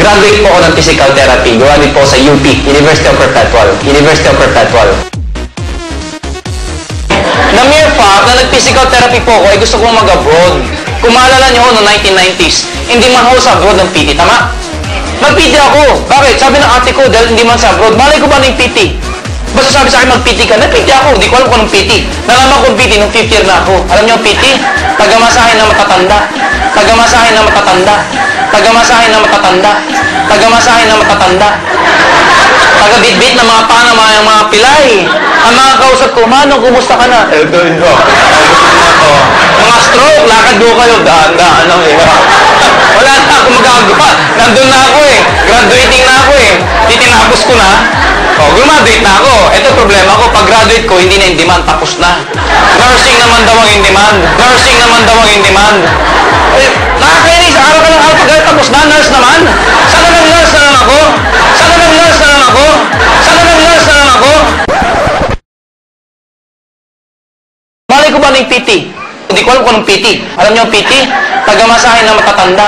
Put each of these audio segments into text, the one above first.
Graduate po ako ng physical therapy. Din po sa UP, University of Perpetual. University of Perpetual. Na mere fact na nag-physical therapy po ako ay gusto kong mag-abroad. Kung maalala niyo ho, noong 1990s, hindi man ako sa abroad ng PT, tama? Mag-PT ako. Bakit? Sabi ng ate ko, dahil hindi man sa abroad, malay ko ba ng PT? Basta sabi sa akin mag-PT ka, nag-PT ako. Hindi ko alam kung anong PT. Nalaman ko PT nung 5th year na ako. Alam niyo ang PT? Tagamasahin na matatanda. Tagamasahin na matatanda. Tagamasahin na matatanda. Tagamasahin na matatanda. Taga-bit-bit ng mga pana, mga, mga pilay. Ang mga kausap ko, Manong, kumusta ka na? Ito, ito. Mga stroke, lakad do kayo, daan-daan lang eh. Wala na ako magagawa. Nandun na ako eh. Graduating na ako eh. Titinapos ko na. O, graduate na ako. Ito problema ko. Pag graduate ko, hindi na in demand. Tapos na. Nursing naman daw ang in demand. Nursing naman daw ang in demand. Eh, nakakainis. Araw ka ng araw pag tapos na. Nurse naman. Sana nang nurse na lang ako? Sana nang nurse na lang ako? Sana nang nurse na lang ako? Malay ko ba ng PT? Hindi ko alam kung anong PT. Alam niyo ang PT? Tagamasahin na matatanda.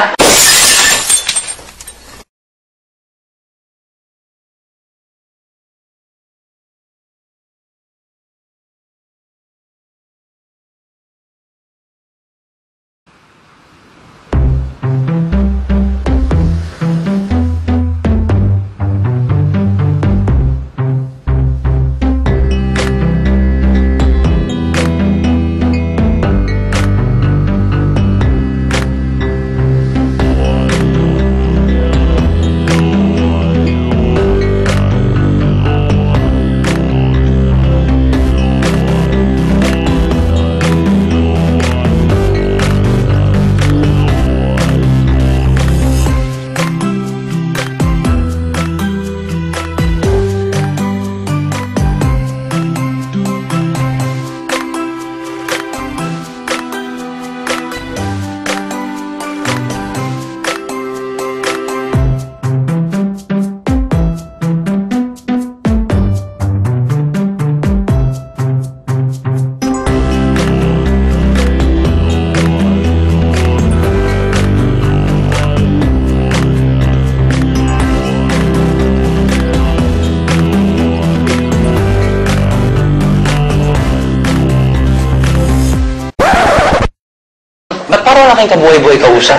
Parang laking kabuhay-buhay kausap?